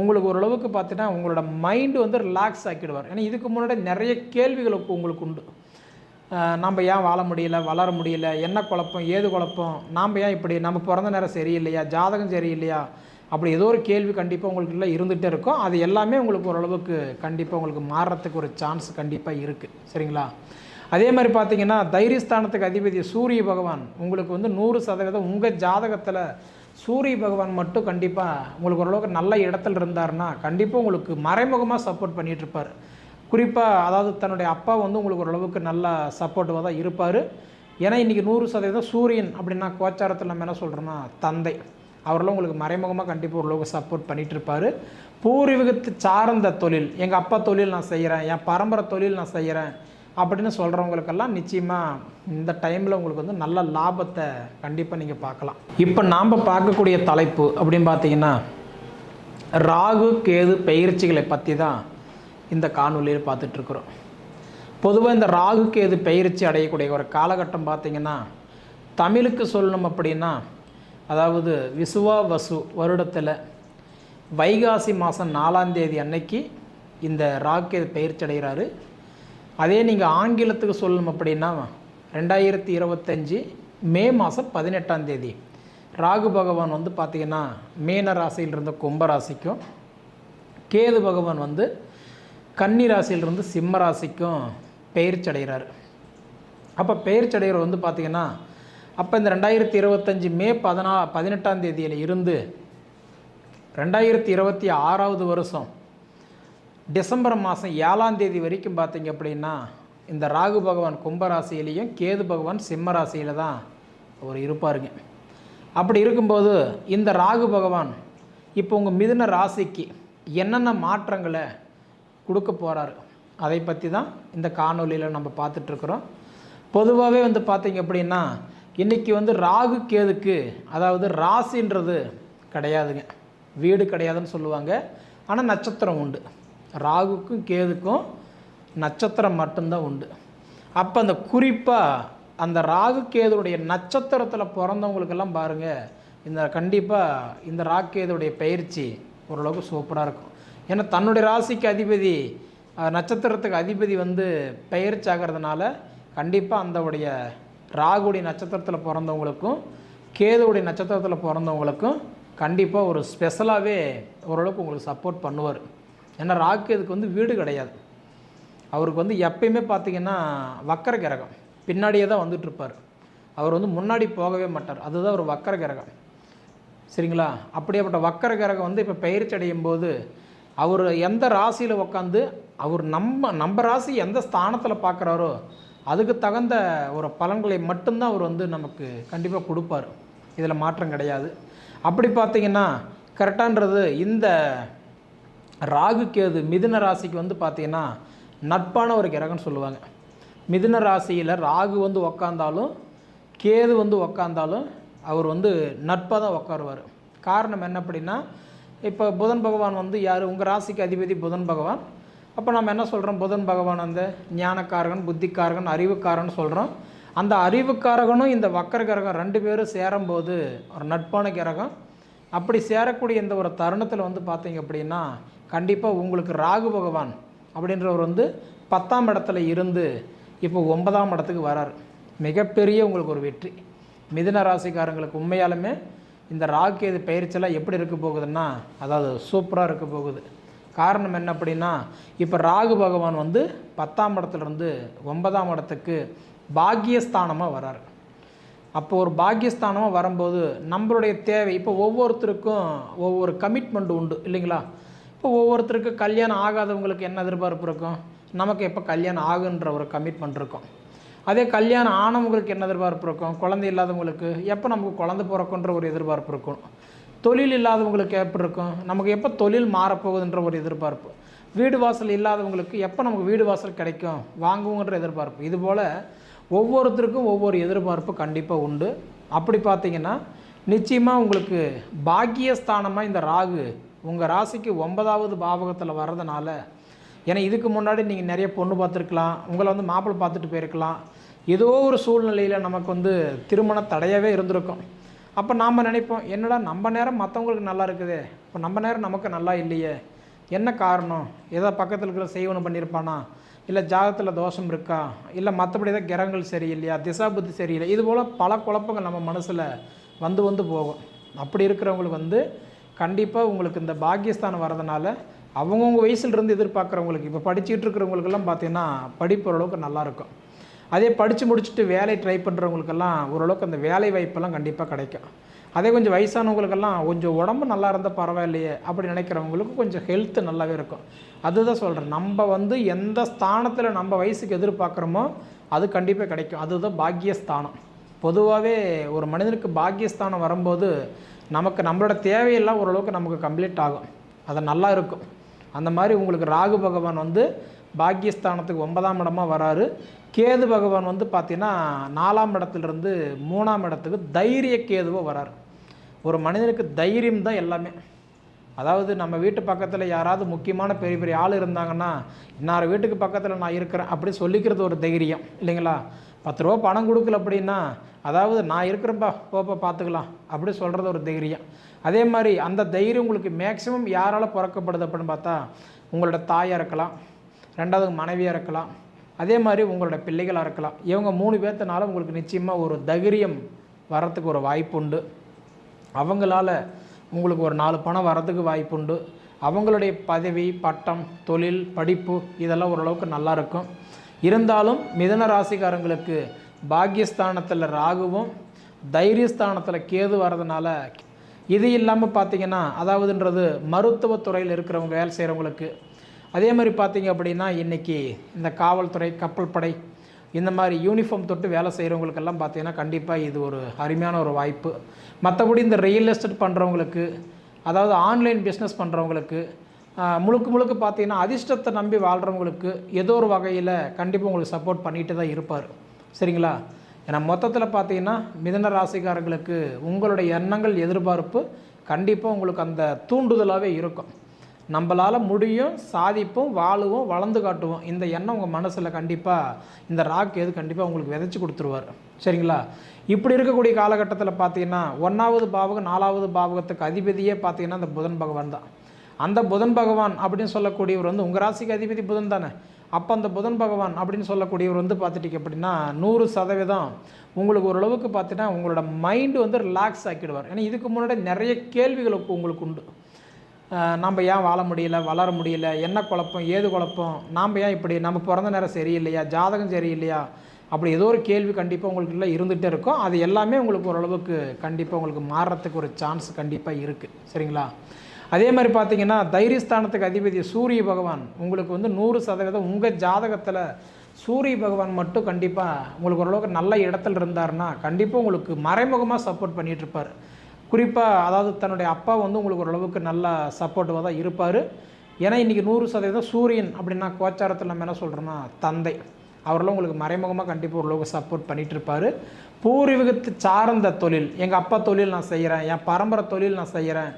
உங்களுக்கு ஓரளவுக்கு பார்த்தீங்கன்னா உங்களோட மைண்டு வந்து ரிலாக்ஸ் ஆக்கிடுவார். ஏன்னா இதுக்கு முன்னாடி நிறைய கேள்விகளுக்கு உங்களுக்கு உண்டு. ஆஹ் நம்ம ஏன் வாழ முடியல வளர முடியல என்ன குழப்பம் ஏது குழப்பம் நாம் ஏன் இப்படி நம்ம பிறந்த நேரம் சரியில்லையா ஜாதகம் சரியில்லையா அப்படி ஏதோ ஒரு கேள்வி கண்டிப்பாக உங்களுக்கு இருந்துகிட்டே இருக்கும். அது எல்லாமே உங்களுக்கு ஓரளவுக்கு கண்டிப்பாக உங்களுக்கு மாறுறதுக்கு ஒரு சான்ஸ் கண்டிப்பாக இருக்குது சரிங்களா? அதே மாதிரி பார்த்தீங்கன்னா தைரியஸ்தானத்துக்கு அதிபதி சூரிய பகவான் உங்களுக்கு வந்து நூறு சதவீதம் உங்கள் ஜாதகத்தில் சூரிய பகவான் மட்டும் கண்டிப்பாக உங்களுக்கு ஓரளவுக்கு நல்ல இடத்துல இருந்தாருன்னா கண்டிப்பாக உங்களுக்கு மறைமுகமாக சப்போர்ட் பண்ணிகிட்ருப்பார் குறிப்பாக அதாவது தன்னுடைய அப்பா வந்து உங்களுக்கு ஓரளவுக்கு நல்ல சப்போர்ட்டிவாக தான் இருப்பார். ஏன்னா இன்றைக்கி நூறு சதவீதம் சூரியன் அப்படின்னா கோச்சாரத்தில் நம்ம என்ன சொல்கிறோன்னா தந்தை. அவரெல்லாம் உங்களுக்கு மறைமுகமாக கண்டிப்பாக ஓரளவுக்கு சப்போர்ட் பண்ணிகிட்ருப்பார் இருப்பார். பூர்வீகத்து சார்ந்த தொழில் எங்கள் அப்பா தொழில் நான் செய்கிறேன் என் பரம்பரை தொழில் நான் செய்கிறேன் அப்படின்னு சொல்கிறவங்களுக்கெல்லாம் நிச்சயமாக இந்த டைமில் உங்களுக்கு வந்து நல்ல லாபத்தை கண்டிப்பாக நீங்கள் பார்க்கலாம். இப்போ நாம் பார்க்கக்கூடிய தலைப்பு அப்படின்னு பார்த்தீங்கன்னா ராகு கேது பயிற்சிகளை பற்றி தான் இந்த காணொலியில் பார்த்துட்ருக்குறோம். பொதுவாக இந்த ராகு கேது பயிற்சி அடையக்கூடிய ஒரு காலகட்டம் பார்த்தீங்கன்னா தமிழுக்கு சொல்லணும் அப்படின்னா அதாவது விசுவா வசு வருடத்தில் வைகாசி மாதம் நாலாம் தேதி அன்னைக்கு இந்த ராகு கேது பயிற்சி அடைகிறாரு. அதே நீங்கள் ஆங்கிலத்துக்கு சொல்லணும் அப்படின்னா ரெண்டாயிரத்தி இருபத்தஞ்சி மே மாதம் பதினெட்டாம் தேதி. ராகு பகவான் வந்து பார்த்திங்கன்னா மீன ராசியில் இருந்த கும்ப ராசிக்கும் கேது பகவான் வந்து கன்னி ராசியிலிருந்து சிம்ம ராசிக்கும் பெயர்ச்சி அடைகிறார். அப்போ பெயர்ச்சி வந்து பார்த்திங்கன்னா அப்போ இந்த ரெண்டாயிரத்தி இருபத்தஞ்சி மே பதினா பதினெட்டாம் தேதியில் இருந்து ரெண்டாயிரத்தி இருபத்தி ஆறாவது வருஷம் டிசம்பர் மாதம் ஏழாம் தேதி வரைக்கும் பார்த்தீங்க அப்படின்னா இந்த ராகு பகவான் கும்பராசியிலையும் கேது பகவான் சிம்ம ராசியில் தான் அவர் இருப்பாருங்க. அப்படி இருக்கும்போது இந்த ராகு பகவான் இப்போ உங்கள் மிதுன ராசிக்கு என்னென்ன மாற்றங்களை கொடுக்க போகிறாரு அதை பற்றி தான் இந்த காணொலியில் நம்ம பார்த்துட்ருக்குறோம் பொதுவாகவே வந்து பார்த்தீங்க அப்படின்னா இன்றைக்கி வந்து ராகு கேதுக்கு அதாவது ராசின்றது கிடையாதுங்க. வீடு கிடையாதுன்னு சொல்லுவாங்க. ஆனால் நட்சத்திரம் உண்டு. ராகுக்கும் கேதுக்கும் நட்சத்திரம் மட்டும்தான் உண்டு. அப்போ அந்த குறிப்பாக அந்த ராகு கேதுடைய நட்சத்திரத்தில் பிறந்தவங்களுக்கெல்லாம் பாருங்கள் இந்த கண்டிப்பாக இந்த ராகு கேதுடைய பயிற்சி ஓரளவுக்கு சூப்பராக இருக்கும். ஏன்னா தன்னுடைய ராசிக்கு அதிபதி நட்சத்திரத்துக்கு அதிபதி வந்து பெயர்ச்சி ஆகிறதுனால கண்டிப்பாக அந்தவுடைய ராகுடைய நட்சத்திரத்தில் பிறந்தவங்களுக்கும் கேதுவுடைய நட்சத்திரத்தில் பிறந்தவங்களுக்கும் கண்டிப்பாக ஒரு ஸ்பெஷலாகவே ஓரளவுக்கு உங்களுக்கு சப்போர்ட் பண்ணுவார். ஏன்னா ராகு இதுக்கு வந்து வீடு கிடையாது. அவருக்கு வந்து எப்பயுமே பார்த்தீங்கன்னா வக்கர கிரகம். பின்னாடியே தான் வந்துட்டு அவர் வந்து முன்னாடி போகவே மாட்டார். அதுதான் ஒரு வக்கர கிரகம். சரிங்களா? அப்படியேப்பட்ட வக்கர கிரகம் வந்து இப்போ பயிற்சி அடையும் போது அவர் எந்த ராசியில் உக்காந்து அவர் நம்ம நம்ம ராசி எந்த ஸ்தானத்தில் பார்க்குறாரோ அதுக்கு தகுந்த ஒரு பலன்களை மட்டும்தான் அவர் வந்து நமக்கு கண்டிப்பாக கொடுப்பார். இதில் மாற்றம் கிடையாது. அப்படி பார்த்தீங்கன்னா கரெக்டான்றது இந்த ராகு கேது மிதுன ராசிக்கு வந்து பார்த்தீங்கன்னா நட்பான ஒரு கிரகம்னு சொல்லுவாங்க. மிதுன ராசியில் ராகு வந்து உக்காந்தாலும் கேது வந்து உக்காந்தாலும் அவர் வந்து நட்பாக தான் உட்காருவார் காரணம் என்ன அப்படின்னா இப்போ புதன் பகவான் வந்து யார்? உங்கள் ராசிக்கு அதிபதி புதன் பகவான். அப்போ நம்ம என்ன சொல்கிறோம் புதன் பகவான் அந்த ஞானக்காரகன் புத்திக்காரகன் அறிவுக்காரன் சொல்கிறோம் அந்த அறிவுக்காரகனும் இந்த வக்கர கிரகம் ரெண்டு பேரும் சேரும்போது ஒரு நட்பான கிரகம். அப்படி சேரக்கூடிய இந்த ஒரு தருணத்தில் வந்து பார்த்தீங்க அப்படின்னா கண்டிப்பாக உங்களுக்கு ராகு பகவான் அப்படின்றவர் வந்து பத்தாம் இடத்துல இருந்து இப்போ ஒன்பதாம் இடத்துக்கு வரார். மிகப்பெரிய உங்களுக்கு ஒரு வெற்றி. மிதுன ராசிக்காரங்களுக்கு உண்மையாலுமே இந்த ராகேது பயிற்சியெல்லாம் எப்படி இருக்க போகுதுன்னா அதாவது சூப்பராக இருக்க போகுது. காரணம் என்ன அப்படின்னா இப்போ ராகு பகவான் வந்து பத்தாம் இடத்துலேருந்து ஒன்பதாம் இடத்துக்கு பாக்கியஸ்தானமாக வரார். அப்போ ஒரு பாக்கியஸ்தானமாக வரும்போது நம்மளுடைய தேவை இப்போ ஒவ்வொருத்தருக்கும் ஒவ்வொரு கமிட்மெண்ட் உண்டு இல்லைங்களா? இப்போ ஒவ்வொருத்தருக்கு கல்யாணம் ஆகாதவங்களுக்கு என்ன எதிர்பார்ப்பு இருக்கும்? நமக்கு எப்போ கல்யாணம் ஆகுன்ற ஒரு கமிட்மெண்ட் இருக்கும். அதே கல்யாணம் ஆனவங்களுக்கு என்ன எதிர்பார்ப்பு இருக்கும்? குழந்தை இல்லாதவங்களுக்கு எப்போ நமக்கு குழந்தை பிறக்குன்ற ஒரு எதிர்பார்ப்பு இருக்கும்? தொழில் இல்லாதவங்களுக்கு எப்படி இருக்கும்? நமக்கு எப்போ தொழில் மாறப்போகுதுன்ற ஒரு எதிர்பார்ப்பு. வீடு வாசல் இல்லாதவங்களுக்கு எப்போ நமக்கு வீடு வாசல் கிடைக்கும்? வாங்குவோங்கிற எதிர்பார்ப்பு. இதுபோல் ஒவ்வொருத்தருக்கும் ஒவ்வொரு எதிர்பார்ப்பு கண்டிப்பாக உண்டு. அப்படி பார்த்தீங்கன்னா நிச்சயமாக உங்களுக்கு பாக்கியஸ்தானமாக இந்த ராகு உங்கள் ராசிக்கு ஒன்பதாவது பாவகத்தில் வர்றதுனால ஏன்னா இதுக்கு முன்னாடி நீங்கள் நிறைய பொண்ணு பார்த்துருக்கலாம் உங்களை வந்து மாப்பிள்ளை பார்த்துட்டு போயிருக்கலாம். ஏதோ ஒரு சூழ்நிலையில் நமக்கு வந்து திருமண தடையாகவே இருந்திருக்கும். அப்போ நாம் நினைப்போம் என்னடா நம்ம நேரம் மற்றவங்களுக்கு நல்லா இருக்குதே இப்போ நம்ம நேரம் நமக்கு நல்லா இல்லையே என்ன காரணம்? ஏதோ பக்கத்தில் இருக்கிற செய்வனம் பண்ணியிருப்பானா? இல்லை ஜாதகத்தில் தோஷம் இருக்கா? இல்லை மற்றபடி ஏதாவது கிரகங்கள் சரியில்லையா? திசா புத்தி சரியில்லை. இது போல் பல குழப்பங்கள் நம்ம மனசில் வந்து வந்து போகும். அப்படி இருக்கிறவங்களுக்கு வந்து கண்டிப்பாக உங்களுக்கு இந்த பாக்கியஸ்தானம் வரதுனால அவங்கவுங்க வயசுலேருந்து எதிர்பார்க்குறவங்களுக்கு இப்போ படிச்சுட்டு இருக்கிறவங்களுக்கெல்லாம் பார்த்தீங்கன்னா படிப்பு ஓரளவுக்கு நல்லாயிருக்கும் அதே படித்து முடிச்சுட்டு வேலை ட்ரை பண்ணுறவங்களுக்கெல்லாம் ஓரளவுக்கு அந்த வேலை வாய்ப்பெல்லாம் கண்டிப்பாக கிடைக்கும். அதே கொஞ்சம் வயசானவங்களுக்கெல்லாம் கொஞ்சம் உடம்பு நல்லா இருந்தால் பரவாயில்லையே அப்படி நினைக்கிறவங்களுக்கு கொஞ்சம் ஹெல்த்து நல்லாவே இருக்கும். அதுதான் சொல்கிறேன் நம்ம வந்து எந்த ஸ்தானத்தில் நம்ம வயசுக்கு எதிர்பார்க்குறோமோ அது கண்டிப்பாக கிடைக்கும். அதுதான் பாக்கியஸ்தானம். பொதுவாகவே ஒரு மனிதனுக்கு பாக்கியஸ்தானம் வரும்போது நமக்கு நம்மளோட தேவையெல்லாம் ஓரளவுக்கு நமக்கு கம்ப்ளீட் ஆகும். அது நல்லா இருக்கும். அந்த மாதிரி உங்களுக்கு ராகு பகவான் வந்து பாக்கியஸ்தானத்துக்கு ஒன்பதாம் இடமாக வராரு. கேது பகவான் வந்து பார்த்தீங்கன்னா நாலாம் இடத்துலேருந்து மூணாம் இடத்துக்கு தைரிய கேதுவோ வராரு. ஒரு மனிதனுக்கு தைரியம் தான் எல்லாமே. அதாவது நம்ம வீட்டு பக்கத்தில் யாராவது முக்கியமான பெரிய பெரிய ஆள் இருந்தாங்கன்னா இன்னார் வீட்டுக்கு பக்கத்தில் நான் இருக்கிறேன் அப்படி சொல்லிக்கிறது ஒரு தைரியம் இல்லைங்களா? பத்து ரூபா பணம் கொடுக்கல அப்படின்னா அதாவது நான் இருக்கிறேன்ப்பா போப்பா பார்த்துக்கலாம் அப்படி சொல்கிறது ஒரு தைரியம். அதே மாதிரி அந்த தைரியம் உங்களுக்கு மேக்ஸிமம் யாரால் பிறக்கப்படுது அப்படின்னு பார்த்தா உங்களோட தாயாக இருக்கலாம் ரெண்டாவது மனைவியாக இருக்கலாம் அதே மாதிரி உங்களோட பிள்ளைகளாக இருக்கலாம். இவங்க மூணு பேர்த்தனால உங்களுக்கு நிச்சயமாக ஒரு தைரியம் வரத்துக்கு ஒரு வாய்ப்பு உண்டு. அவங்களால உங்களுக்கு ஒரு நாலு பணம் வரதுக்கு வாய்ப்புண்டு. அவங்களுடைய பதவி பட்டம் தொழில் படிப்பு இதெல்லாம் ஓரளவுக்கு நல்லா இருக்கும் இருந்தாலும் மிதன ராசிக்காரங்களுக்கு பாக்கியஸ்தானத்தில் ராகுவும் தைரியஸ்தானத்தில் கேது வர்றதுனால இது இல்லாமல் பார்த்தீங்கன்னா அதாவதுன்றது மருத்துவத்துறையில் இருக்கிறவங்க வேலை செய்கிறவங்களுக்கு அதே மாதிரி பார்த்தீங்க அப்படின்னா இன்றைக்கி இந்த காவல்துறை கப்பல் படை இந்த மாதிரி யூனிஃபார்ம் தொட்டு வேலை செய்கிறவங்களுக்கெல்லாம் பார்த்தீங்கன்னா கண்டிப்பாக இது ஒரு அருமையான ஒரு வாய்ப்பு. மற்றபடி இந்த ரியல் எஸ்டேட் பண்ணுறவங்களுக்கு அதாவது ஆன்லைன் பிஸ்னஸ் பண்ணுறவங்களுக்கு முழுக்க முழுக்க பார்த்தீங்கன்னா அதிர்ஷ்டத்தை நம்பி வாழ்கிறவங்களுக்கு ஏதோ ஒரு வகையில் கண்டிப்பாக உங்களுக்கு சப்போர்ட் பண்ணிட்டு தான் இருப்பார். சரிங்களா? ஏன்னா மொத்தத்தில் பார்த்தீங்கன்னா மிதன ராசிக்காரங்களுக்கு உங்களுடைய எண்ணங்கள் எதிர்பார்ப்பு கண்டிப்பாக உங்களுக்கு அந்த தூண்டுதலாகவே இருக்கும். நம்மளால் முடியும் சாதிப்போம் வாழுவோம் வளர்ந்து காட்டுவோம். இந்த எண்ணம் உங்கள் மனசில் கண்டிப்பாக இந்த ராக் எது கண்டிப்பாக உங்களுக்கு விதைச்சி கொடுத்துருவார். சரிங்களா? இப்படி இருக்கக்கூடிய காலகட்டத்தில் பார்த்தீங்கன்னா ஒன்றாவது பாவகம் நாலாவது பாவகத்துக்கு அதிபதியே பார்த்தீங்கன்னா அந்த புதன் பகவான் தான். அந்த புதன் பகவான் அப்படின்னு சொல்லக்கூடியவர் வந்து உங்கள் ராசிக்கு அதிபதி புதன் தானே? அப்போ அந்த புதன் பகவான் அப்படின்னு சொல்லக்கூடியவர் வந்து பார்த்துட்டீங்க அப்படின்னா நூறு சதவீதம் உங்களுக்கு ஓரளவுக்கு பார்த்தீங்கன்னா உங்களோட மைண்டு வந்து ரிலாக்ஸ் ஆக்கிடுவார். ஏன்னா இதுக்கு முன்னாடி நிறைய கேள்விகள் உங்களுக்கு உண்டு. நம்ம ஏன் வாழ முடியல வளர முடியல என்ன குழப்பம் ஏது குழப்பம்? நாம் ஏன் இப்படி நம்ம பிறந்த நேரம் சரியில்லையா ஜாதகம் சரியில்லையா? அப்படி ஏதோ ஒரு கேள்வி கண்டிப்பாக உங்களுக்கு இல்லை இருந்துகிட்டே இருக்கும். அது எல்லாமே உங்களுக்கு ஓரளவுக்கு கண்டிப்பாக உங்களுக்கு மாறுறதுக்கு ஒரு சான்ஸ் கண்டிப்பாக இருக்குது சரிங்களா? அதே மாதிரி பார்த்தீங்கன்னா தைரியஸ்தானத்துக்கு அதிபதி சூரிய பகவான் உங்களுக்கு வந்து நூறு சதவீதம் உங்கள் ஜாதகத்தில் சூரிய பகவான் மட்டும் கண்டிப்பாக உங்களுக்கு ஓரளவுக்கு நல்ல இடத்துல இருந்தாருன்னா கண்டிப்பாக உங்களுக்கு மறைமுகமாக சப்போர்ட் பண்ணிகிட்ருப்பார் குறிப்பாக அதாவது தன்னுடைய அப்பா வந்து உங்களுக்கு ஓரளவுக்கு நல்ல சப்போர்ட்டிவாக தான் இருப்பார். ஏன்னா இன்றைக்கி நூறு சதவீதம் சூரியன் அப்படின்னா கோச்சாரத்தில் நம்ம என்ன சொல்கிறோன்னா தந்தை. அவரெல்லாம் உங்களுக்கு மறைமுகமாக கண்டிப்பாக ஓரளவுக்கு சப்போர்ட் பண்ணிகிட்டு இருப்பார் பூர்வீகத்து சார்ந்த தொழில் எங்கள் அப்பா தொழில் நான் செய்கிறேன் என் பரம்பரை தொழில் நான் செய்கிறேன்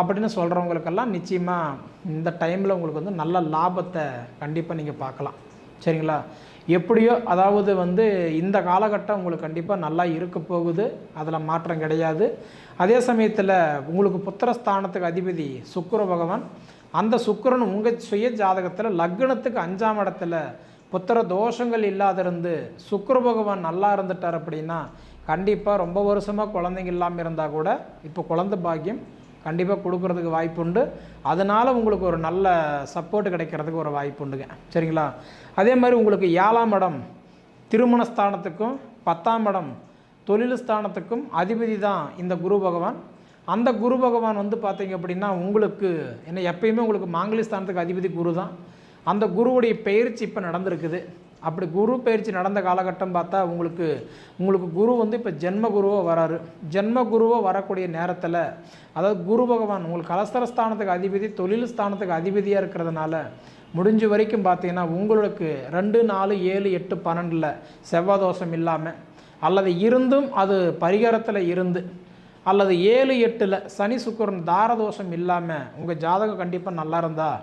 அப்படின்னு சொல்கிறவங்களுக்கெல்லாம் நிச்சயமாக இந்த டைமில் உங்களுக்கு வந்து நல்ல லாபத்தை கண்டிப்பாக நீங்கள் பார்க்கலாம். சரிங்களா? எப்படியோ அதாவது வந்து இந்த காலகட்டம் உங்களுக்கு கண்டிப்பாக நல்லா இருக்க போகுது. அதில் மாற்றம் கிடையாது. அதே சமயத்தில் உங்களுக்கு புத்திரஸ்தானத்துக்கு அதிபதி சுக்கர பகவான் அந்த சுக்கரன் உங்கள் சுய ஜாதகத்தில் லக்னத்துக்கு அஞ்சாம் இடத்துல புத்திர தோஷங்கள் இல்லாதிருந்து சுக்கர பகவான் நல்லா இருந்துட்டார் அப்படின்னா கண்டிப்பாக ரொம்ப வருஷமாக குழந்தைங்க இல்லாமல் இருந்தால் கூட இப்போ குழந்தை பாக்கியம் கண்டிப்பாக கொடுக்குறதுக்கு வாய்ப்புண்டு அதனால் உங்களுக்கு ஒரு நல்ல சப்போர்ட் கிடைக்கிறதுக்கு ஒரு வாய்ப்பு உண்டுங்க. சரிங்களா? அதே மாதிரி உங்களுக்கு ஏழாம் இடம் திருமண ஸ்தானத்துக்கும் பத்தாம் இடம் தொழில் ஸ்தானத்துக்கும் அதிபதி தான் இந்த குரு பகவான். அந்த குரு பகவான் வந்து பார்த்தீங்க அப்படின்னா உங்களுக்கு என்ன எப்பயுமே உங்களுக்கு மாங்கலி ஸ்தானத்துக்கு அதிபதி குரு தான். அந்த குருவுடைய பயிற்சி இப்போ நடந்திருக்குது. அப்படி குரு பயிற்சி நடந்த காலகட்டம் பார்த்தா உங்களுக்கு உங்களுக்கு குரு வந்து இப்போ ஜென்ம குருவாக வராரு. ஜென்ம குருவோ வரக்கூடிய நேரத்தில் அதாவது குரு பகவான் உங்களுக்கு கலஸ்தர ஸ்தானத்துக்கு அதிபதி தொழில் ஸ்தானத்துக்கு அதிபதியாக இருக்கிறதுனால முடிஞ்ச வரைக்கும் பார்த்தீங்கன்னா உங்களுக்கு ரெண்டு நாலு ஏழு எட்டு பன்னெண்டில் செவ்வாய் தோஷம் இல்லாமல் அல்லது இருந்தும் அது பரிகாரத்தில் இருந்து அல்லது ஏழு எட்டில் சனி சுக்கரன் தாரதோஷம் இல்லாமல் உங்கள் ஜாதகம் கண்டிப்பாக நல்லா இருந்தால்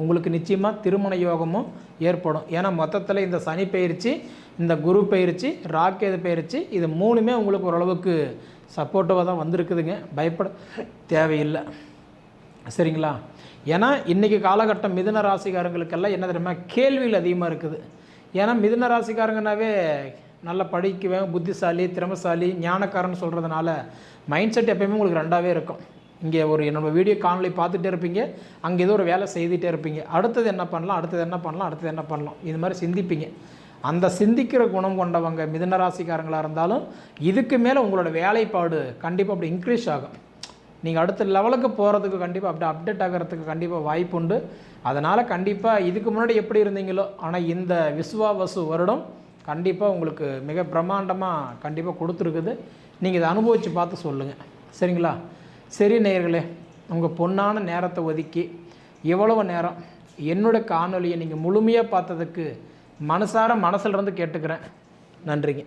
உங்களுக்கு நிச்சயமாக திருமண யோகமும் ஏற்படும். ஏன்னா மொத்தத்தில் இந்த சனி பயிற்சி இந்த குரு பயிற்சி ராக்கேது பயிற்சி இது மூணுமே உங்களுக்கு ஓரளவுக்கு சப்போர்ட்டிவாக தான் வந்திருக்குதுங்க. பயப்பட தேவையில்லை. சரிங்களா? ஏன்னா இன்றைக்கி காலகட்டம் மிதுன ராசிக்காரங்களுக்கெல்லாம் என்ன தெரியுமா? கேள்விகள் அதிகமாக இருக்குது. ஏன்னா மிதுன ராசிக்காரங்கனாவே நல்லா படிக்குவேன் புத்திசாலி திறமசாலி ஞானக்காரன் சொல்கிறதுனால மைண்ட் செட் எப்பயுமே உங்களுக்கு ரெண்டாவே இருக்கும். இங்கே ஒரு நம்ம வீடியோ காணொலி பார்த்துட்டே இருப்பீங்க. அங்கே ஏதோ ஒரு வேலை செய்துகிட்டே இருப்பீங்க. அடுத்தது என்ன பண்ணலாம்? அடுத்தது என்ன பண்ணலாம்? அடுத்தது என்ன பண்ணலாம்? இது மாதிரி சிந்திப்பீங்க. அந்த சிந்திக்கிற குணம் கொண்டவங்க மிதுன ராசிக்காரங்களாக இருந்தாலும் இதுக்கு மேலே உங்களோட வேலைப்பாடு கண்டிப்பாக அப்படி இன்க்ரீஸ் ஆகும். நீங்கள் அடுத்த லெவலுக்கு போகிறதுக்கு கண்டிப்பாக அப்படி அப்டேட் ஆகிறதுக்கு கண்டிப்பாக வாய்ப்பு உண்டு. அதனால் கண்டிப்பாக இதுக்கு முன்னாடி எப்படி இருந்தீங்களோ ஆனால் இந்த விஸ்வாவசு வருடம் கண்டிப்பாக உங்களுக்கு மிக பிரம்மாண்டமாக கண்டிப்பாக கொடுத்துருக்குது. நீங்கள் இதை அனுபவித்து பார்த்து சொல்லுங்கள் சரிங்களா? சரி நேயர்களே உங்கள் பொன்னான நேரத்தை ஒதுக்கி எவ்வளவு நேரம் என்னோட காணொலியை நீங்கள் முழுமையாக பார்த்ததுக்கு மனசார மனசிலிருந்து கேட்டுக்கிறேன். நன்றிங்க.